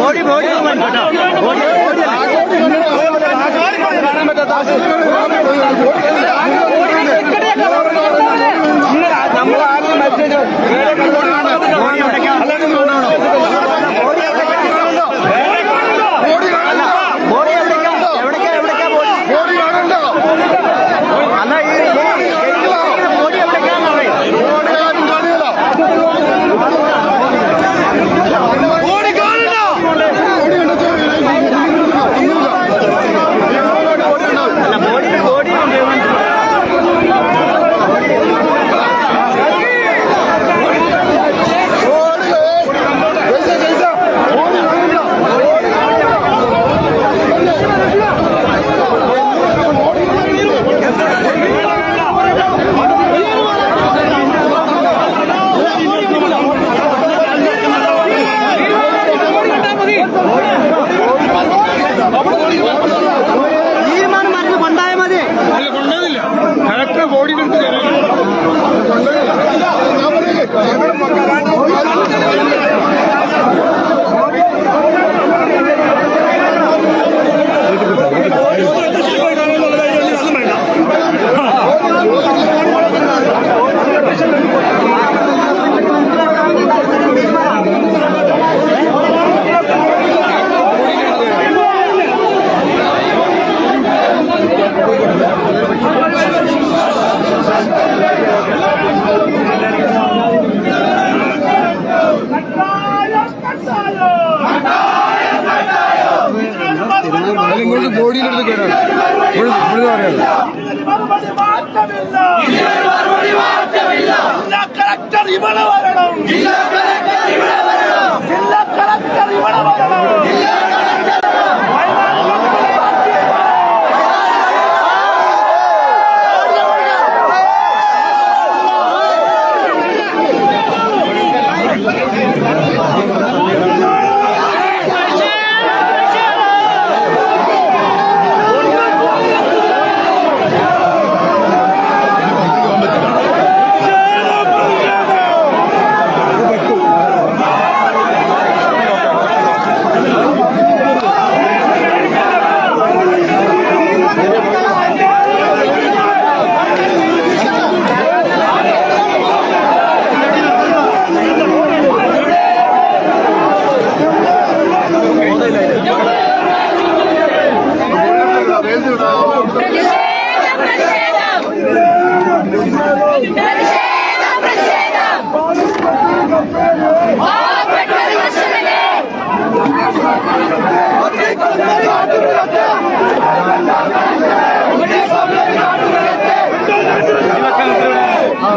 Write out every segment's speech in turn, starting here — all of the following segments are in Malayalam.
ഓടി ഓടി ഓടി 我是人民公安部我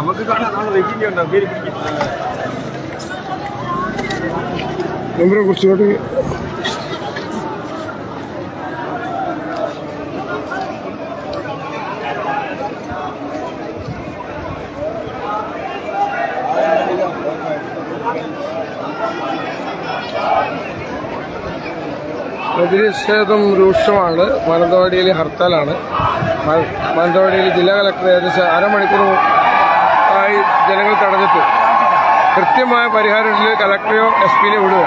നമുക്ക് കുറച്ചുകൂടി പ്രതിഷേധം രൂക്ഷമാണ്. മാനന്തവാടിയിൽ ഹർത്താലാണ്. മാനന്തവാടിയിൽ ജില്ലാ കളക്ടർ ഏകദേശം അരമണിക്കൂർ ജനങ്ങൾ തടഞ്ഞിട്ട് കൃത്യമായ പരിഹാരത്തിൽ കളക്ടറെയോ എസ് പിനെ വിടുക.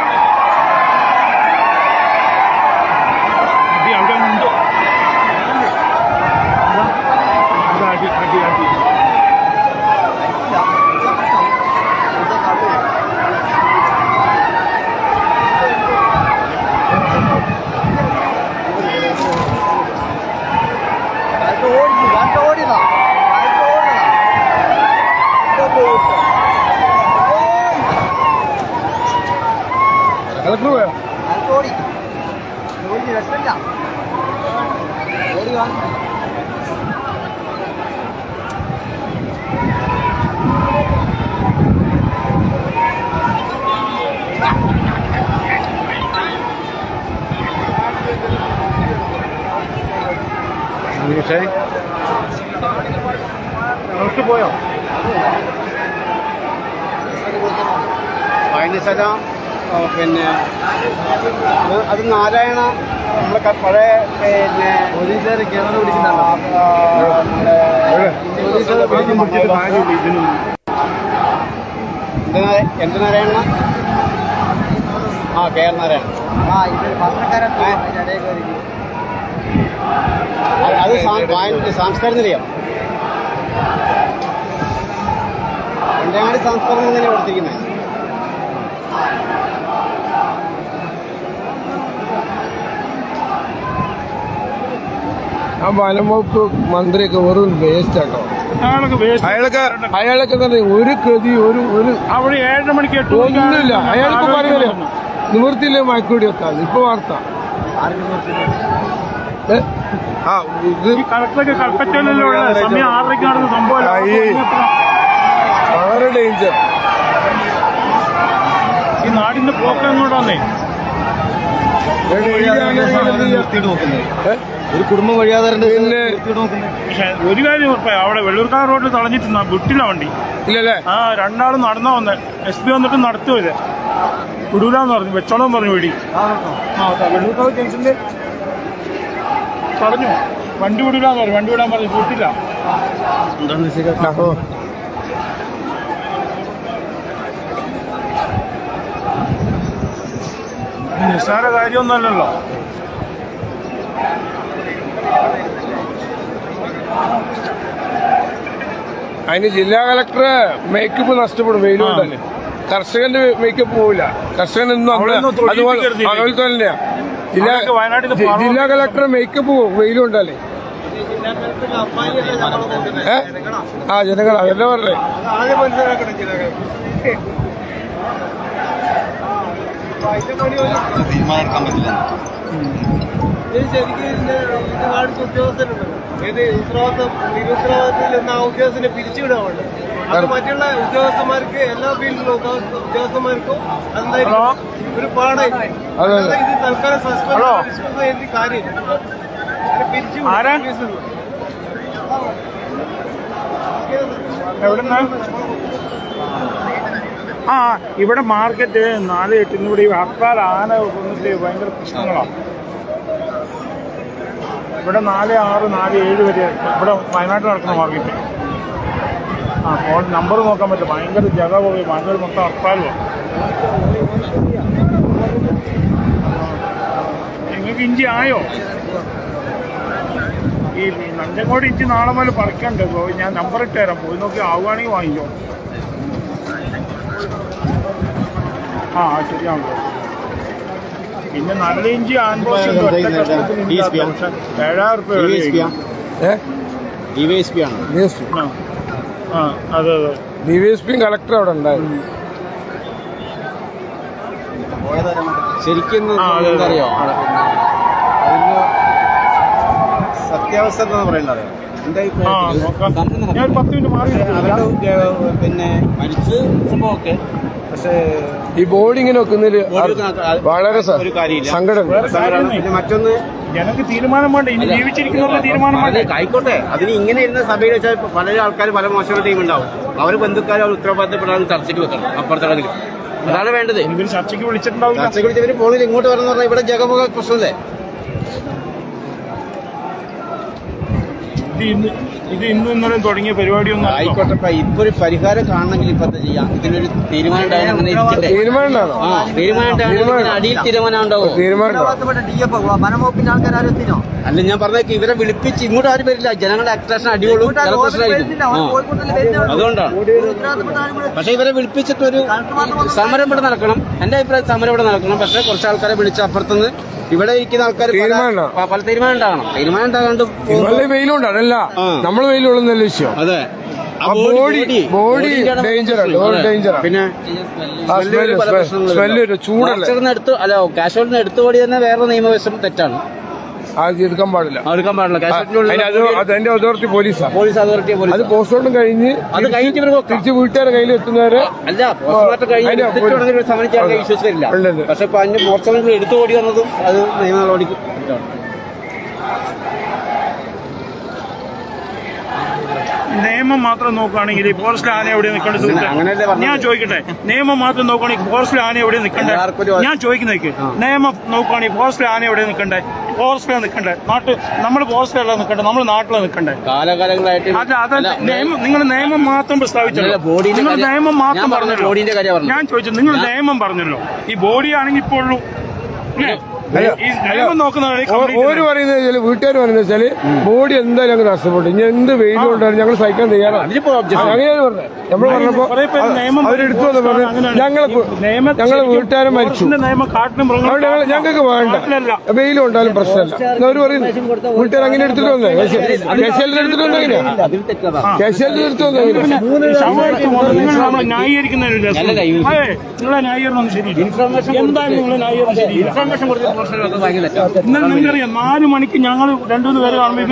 പിന്നെ അത് നാരായണ നമ്മളെ പഴയ പിന്നെ പോലീസുകാരെ എന്ത് നാരായണ? ആ കെ ആർ നാരായണ. അത് സാംസ്കാരം നിലയം. രണ്ടാമത് സംസ്കാരം തന്നെയാണ് കൊടുത്തിരിക്കുന്നത്. ആ വനം വകുപ്പ് മന്ത്രിയൊക്കെ വെറും വേസ്റ്റ് ആട്ടോ. അയാൾക്ക് അയാൾക്ക് തന്നെ ഒരു കൃതി ഒരു ഒരു അവിടെ ഏഴര മണിക്ക് ഒന്നുമില്ല. അയാൾക്ക് പറയുന്നില്ല? നിവൃത്തിയില്ലേ മയക്കൂടി വെക്കാൻ? ഇപ്പൊ വാർത്ത? ആ ഇത് വളരെ ഡേഞ്ചർ ഈ നാടിന്റെ പോക്ക് എങ്ങോട്ടാന്നേ? ഒരു കുടുംബം വഴിയാതെ പിന്നെ പക്ഷെ ഒരു കാര്യം ഉറപ്പായി അവിടെ വെള്ളൂർക്കാർ റോഡിൽ തളഞ്ഞിട്ട് വിട്ടില്ല വണ്ടി. ഇല്ലല്ലേ? ആ രണ്ടാളും നടന്നാ വന്നെ. എസ് പി വന്നിട്ട് നടത്തുമില്ല വിടൂലെന്ന് പറഞ്ഞു. വെച്ചോളം പറഞ്ഞു വീടി. ജംഗ്ഷനിൽ പറഞ്ഞു വണ്ടി വിടൂലെന്ന് പറഞ്ഞു. വണ്ടി വിടാൻ പറഞ്ഞു. വിട്ടില്ല. ഇത് നിസ്സാര കാര്യമൊന്നുമല്ലല്ലോ. അതിന് ജില്ലാ കളക്ടർ മേക്കപ്പ് നഷ്ടപ്പെടും വെയിലുകൊണ്ടല്ലേ കർഷകന്റെ മേക്കപ്പ് പോവില്ല. കർഷകൻ ഒന്നും അതുപോലെ അതുപോലെ തന്നെയാ ജില്ലാ കളക്ടറെ ജില്ലാ മേക്കപ്പ് പോകും വെയിലുണ്ടല്ലേ ഏ? ആ ജനങ്ങൾ അതല്ലേ പറഞ്ഞേ. തീരുമാനം മനസ്സിലാക്കണം ചിലകൾ പറ്റില്ല ശരിക്കും ഉദ്യോഗസ്ഥരുണ്ടല്ലോ ഏത് ഉത്തരവാദിത്തം നിരുത്തരവാദിത്തത്തിൽ നിന്ന് ആ ഉദ്യോഗസ്ഥനെ പിരിച്ചുവിടാറുണ്ട് അത് മറ്റുള്ള ഉദ്യോഗസ്ഥന്മാർക്ക് എല്ലാ ഫീൽഡിലുള്ള ഉദ്യോഗസ്ഥ- ഉദ്യോഗസ്ഥന്മാർക്കും ഒരു അതെ. ഇത് തൽക്കാലം. സസ്പെൻഡ്. എവിടുന്ന്? ആ ഇവിടെ മാർക്കറ്റ് നാല് എട്ടിനും കൂടി ഹർത്താൽ ആന കൊണ്ടിട്ട് ഭയങ്കര പ്രശ്നങ്ങളാണ് ഇവിടെ നാല് ആറ് നാല് ഏഴ് വരെ ഇവിടെ വയനാട്ടിൽ നടക്കുന്ന മാർക്കറ്റ്. ആ ഫോൺ നമ്പർ നോക്കാൻ പറ്റും ഭയങ്കര ജഗ പോയി ഭയങ്കര മൊത്തം ഹർത്താലുമാണ് നിങ്ങൾക്ക് ഇഞ്ചി ആയോ? ഈ നഞ്ചങ്കോട് ഇഞ്ചി നാളെ മുതൽ പറിക്കണ്ട്? ഞാൻ നമ്പർ ഇട്ടുതരാം പോയി നോക്കി ആവുകയാണെങ്കിൽ വാങ്ങിക്കോ. ആ ശരിയാണല്ലോ പിന്നെ നല്ല ഇഞ്ചി ആൻബോസ് ഉണ്ട്. ഒറ്റ കഷ്ണത്തിന് ഇഞ്ചി ഇല്ലാത്ത. പക്ഷെ ഏഴായിരം റുപ്യ വില ഡി വൈ എസ് പി ആണ്. ഡി എസ് പി ആ. ആ അതെ അതെ. ഡി വി എസ് പിയും കളക്ടർ അവിടെ ഉണ്ടായിരുന്നു ശരിക്കും ആ, അതെ, അതെ. എന്തറിയോ അതിന്റെ സത്യാവസ്ഥ എന്താ പറയേണ്ടത് എന്റെ ആ അഭിപ്രായത്തിൽ നോക്കാം. ഞാൻ ഒരു പത്ത് മിനിറ്റ് മാറി നിൽക്കാം. അവരുടെ ഉദ്യോഗ- പിന്നെ മരിച്ചു സംഭവം ഓക്കെ പക്ഷേ ഈ ബോർഡ് ഇങ്ങനെ വെക്കുന്നതിൽ വളരെ. സങ്കടം. മറ്റൊന്ന് ജനങ്ങൾക്ക് തീരുമാനം വേണ്ട? ഇനി ജീവിച്ചിരിക്കുന്നവരുടെ തീരുമാനം വേണ്ട? ആയിക്കോട്ടെ. അതിന് ഇങ്ങനെ ഇരുന്ന സഭയിൽ വെച്ചാൽ പല ആൾക്കാർ പല മോശം ടീം ഉണ്ടാവും അവർ ബന്ധുക്കാർ അവർ ഉത്തരവാദിത്തപ്പെടാതെ ചർച്ചയ്ക്ക് വെക്കണം. അപ്പുറത്തെ അതാണ് വേണ്ടത്. ചർച്ചയ്ക്ക് വിളിച്ചിട്ടുണ്ടാവും ചർച്ചയ്ക്ക് വിളിച്ചവര് ഫോണിൽ ഇങ്ങോട്ട് വരണം പറഞ്ഞാൽ ഇവിടെ ജഗമുഖ പ്രശ്നമല്ലേ? ഇത് ഇന്ന് ഇത് ഇന്നും ഇന്നലെയും തുടങ്ങിയ പരിപാടിയൊന്നും അല്ല. ആയിക്കോട്ടെ ഇപ്പൊ ഒരു പരിഹാരം കാണണമെങ്കിൽ ഇപ്പൊ ചെയ്യാം. ഇതിനൊരു തീരുമാനം തീരുമാനം അടിയിൽ തീരുമാനം ഉണ്ടാവോ? വനംവകുപ്പിന്റെ ആൾക്കാരും എത്തിനോ അല്ല ഞാൻ പറഞ്ഞേക്ക് ഇവരെ വിളിപ്പിച്ച് ഇങ്ങോട്ട് ആരും വരില്ല. ജനങ്ങളുടെ അട്രാക്ഷൻ ആ. അതുകൊണ്ടാണ് പക്ഷെ ഇവരെ വിളിപ്പിച്ചിട്ടൊരു സമരം ഇവിടെ നടക്കണം. എന്റെ അഭിപ്രായം സമരം ഇവിടെ നടക്കണം. പക്ഷെ കുറച്ച് ആൾക്കാരെ വിളിച്ച് അപ്പുറത്തുനിന്ന് ഇവിടെ ഇരിക്കുന്ന ആൾക്കാർ. പല തീരുമാനം ഉണ്ടാകണം. തീരുമാനം ഉണ്ടാകാണ്ട് നല്ല വെയിലുണ്ടല്ല ആ. നമ്മൾ വെയിലുള്ളതല്ല വിഷയം? അതെ. ബോഡി ബോഡി ഡേഞ്ചർ ഡേഞ്ചർ പിന്നെ സ്മെല്ല് ചൂടല്ലേ? എടുത്ത് അല്ല കാശോളിന് എടുത്തു ഓടി തന്നെ വേറെ നിയമവശം തെറ്റാണ്. എടുക്കാൻ പാടില്ല. എടുക്കാൻ പാടില്ല. അത് അതിന്റെ അതോറിറ്റി പോലീസാ പോലീസ് അതോറിറ്റി അത് പോലീസ് പോസ്റ്റ്മോർട്ടം കഴിഞ്ഞ് അത് കഴിഞ്ഞ് തിരിച്ച് വീട്ടുകാരുടെ കയ്യിൽ എത്തുന്നവരെ അല്ല പോസ്റ്റ്മോർട്ടം കഴിഞ്ഞ് സമരം വിശ്വസിക്കില്ല. പക്ഷെ ഇപ്പൊ അതിന്റെ മോർച്ചറിൽ എടുത്തു ഓടി വന്നതും അത് നിയമ നടപടിക്ക് നിയമം മാത്രം നോക്കുകയാണെങ്കിൽ ഫോറസ്റ്റിൽ ആന എവിടെ നിൽക്കേണ്ടത്? ഞാൻ ചോദിക്കട്ടെ നിയമം മാത്രം നോക്കുകയാണെങ്കിൽ ഫോറസ്റ്റിൽ ആന എവിടെ നിൽക്കണ്ടേ? ഞാൻ ചോദിക്കുന്നേക്ക് നിയമം നോക്കുകയാണെങ്കിൽ ഫോറസ്റ്റിൽ ആന എവിടെ നിൽക്കണ്ടേ? ഫോറസ്റ്റിലാണ് നിൽക്കണ്ടേ? നാട്ടിൽ നമ്മൾ ഫോറസ്റ്റിലല്ല നിൽക്കണ്ടേ? നമ്മൾ നാട്ടിലാണ് നിൽക്കണ്ടേ? കാലകാലങ്ങളായിട്ട് അല്ല അത് നിയമം നിങ്ങൾ നിയമം മാത്രം പ്രസ്താവിച്ചല്ലോ. നിങ്ങൾ നിയമം മാത്രം പറഞ്ഞല്ലോ. ഞാൻ ചോദിച്ചു നിങ്ങൾ നിയമം പറഞ്ഞല്ലോ. ഈ ബോഡി ആണെങ്കിൽ ഇപ്പോൾ ഓര് പറയുന്നത് വെച്ചാൽ വീട്ടുകാർ പറയുന്നത് വെച്ചാൽ ബോഡി എന്തായാലും ഞങ്ങൾ നഷ്ടപ്പെട്ടു. ഇനി എന്ത് വെയിൽ കൊണ്ടാണ് ഞങ്ങൾ സഹിക്കാൻ തയ്യാറാണ്. അങ്ങനെയാണ് പറഞ്ഞത്. നമ്മൾ പറഞ്ഞപ്പോ അവരെടുത്തു വന്ന് പറഞ്ഞു അങ്ങനെയാണ്. ഞങ്ങളെ ശരിക്കും മരിച്ചു. അവിടെ ഞങ്ങൾ ഞങ്ങൾക്ക് വേണ്ട. വെയിൽ കൊണ്ടാലും പ്രശ്നമല്ല. അവർ പറയുന്നു വീട്ടുകാർ അങ്ങനെ എടുത്തിട്ട് വന്നേ? കേശലിൽ എടുത്തിട്ട് വന്നെങ്ങനെയാ എടുത്തു വന്നെങ്ങനെയാ ഇൻഫർമേഷൻ കൊടുത്ത് എന്നാൽ നിങ്ങൾക്കറിയാം നാല് മണിക്ക് ഞങ്ങൾ രണ്ടുമൂന്ന് പേര് കാണുമ്പോൾ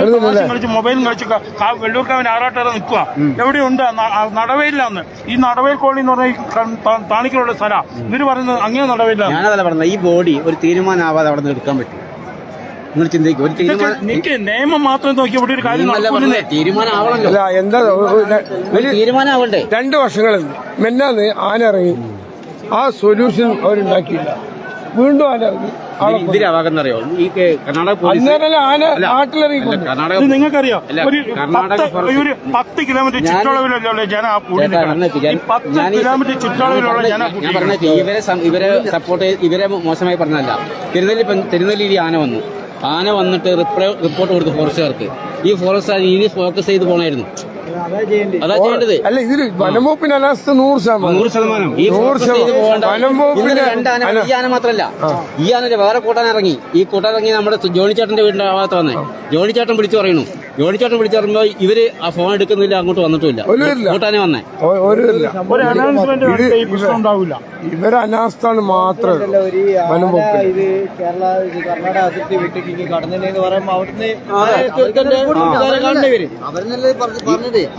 കളിച്ച് മൊബൈലും കളിച്ച് കാ- വെള്ളൂർക്കാവിന് ആറാട്ടേറെ നിൽക്കുക എവിടെയുണ്ട്? നടവയിലാന്ന് ഈ നടവയിൽ കോളി എന്ന് പറഞ്ഞ ഈ ക- താണിക്കലുള്ള സ്ഥലം. ഇവർ പറയുന്നത് അങ്ങനെ നടവയിലാണ് ഞാനതല്ല പറഞ്ഞത് ഈ ബോഡി ഒരു തീരുമാനമാവാതെ അവിടെ നിന്ന് എടുക്കാൻ പറ്റും. നിങ്ങൾ ചിന്തിക്കും ഒരു തീരുമാനം നിയമം മാത്രം നോക്കി ഇവിടെ ഒരു കാര്യം എന്താ രണ്ട് വർഷങ്ങളുണ്ട് മെന്നാന്ന് ആന ഇറങ്ങി. ആ സൊല്യൂഷൻ അവരുണ്ടാക്കിയില്ല. വീണ്ടും ആന ഇറങ്ങി. ഈ കർണാടക. കർണാടക നിങ്ങൾക്കറിയാം? ഒരു പത്ത് കിലോമീറ്റർ ചുറ്റളവിലുള്ള ജന പത്ത് കിലോമീറ്റർ ചുറ്റളവിലുള്ള ജന ഞാൻ ഞാൻ പറഞ്ഞത് ഇവരെ ഇവരെ സപ്പോർട്ട് ഇവരെ മോശമായി പറഞ്ഞല്ല തിരുനെല്ലി തിരുനെല്ലി തിരുനെല്ലിയിൽ ആന വന്നു. ആന വന്നിട്ട് റിപ്പോർട്ട് കൊടുത്തു ഫോറസ്റ്റുകാർക്ക് ഈ ഫോറസ്റ്റ് ഇനി ഫോക്കസ് ചെയ്ത് പോണായിരുന്നു. അതാ ചെയ്യേണ്ടത്. അല്ല ഇതിൽ വനംവകുപ്പിന്റെ അനാസ്ഥ നൂറ് ശതമാനം. നൂറ് ശതമാനം. ഈ നൂറ് ഫോക്കസ് ചെയ്ത് പോകണ്ട. വനം വകുപ്പിന്റെ ഇന്നലെ രണ്ട് ആന അന- ഈ ആന മാത്രല്ല. ഈ ആന വേറെ കൂട്ടാൻ ഇറങ്ങി. ഈ കൂട്ടാൻ ഇറങ്ങി നമ്മുടെ ജോണി ചേട്ടന്റെ വീടിന്റെ ഭാഗത്ത് വന്നേ. ജോണി ചേട്ടൻ വിളിച്ചു പറയുന്നു. ജോണി ചേട്ടൻ വിളിച്ചു പറയുമ്പോ ഇവർ ആ ഫോൺ എടുക്കുന്നില്ല അങ്ങോട്ട് വന്നിട്ടില്ല ഒരു ഇല്ല. കൂട്ടാനെ വന്നേ. ഒ- ഒരു ഇല്ല. ഒരു അനൗൺസ്മെന്റ് ഇത് ഈ പ്രശ്നം ഉണ്ടാവില്ല. ഇവരെ അനാസ്ഥാണ് മാത്രം വനംവകുപ്പിന്. ഇത് കേരള ഇത് കർണാടക അതിർത്തി വിട്ടിട്ട് കടന്നില്ലെന്ന് പറയുമ്പോ അവിടുന്ന് കണ്ടവര്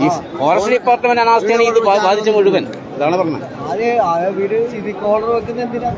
ഈ ഫോറസ്റ്റ് ഡിപ്പാർട്ട്മെന്റ് അനാസ്ഥയാണ് ഇത് ബാധിച്ച മുഴുവൻ ഇതാണ് പറഞ്ഞത് ആ വീട് ഇത് കോളർ വെക്കുന്ന എന്തിനാ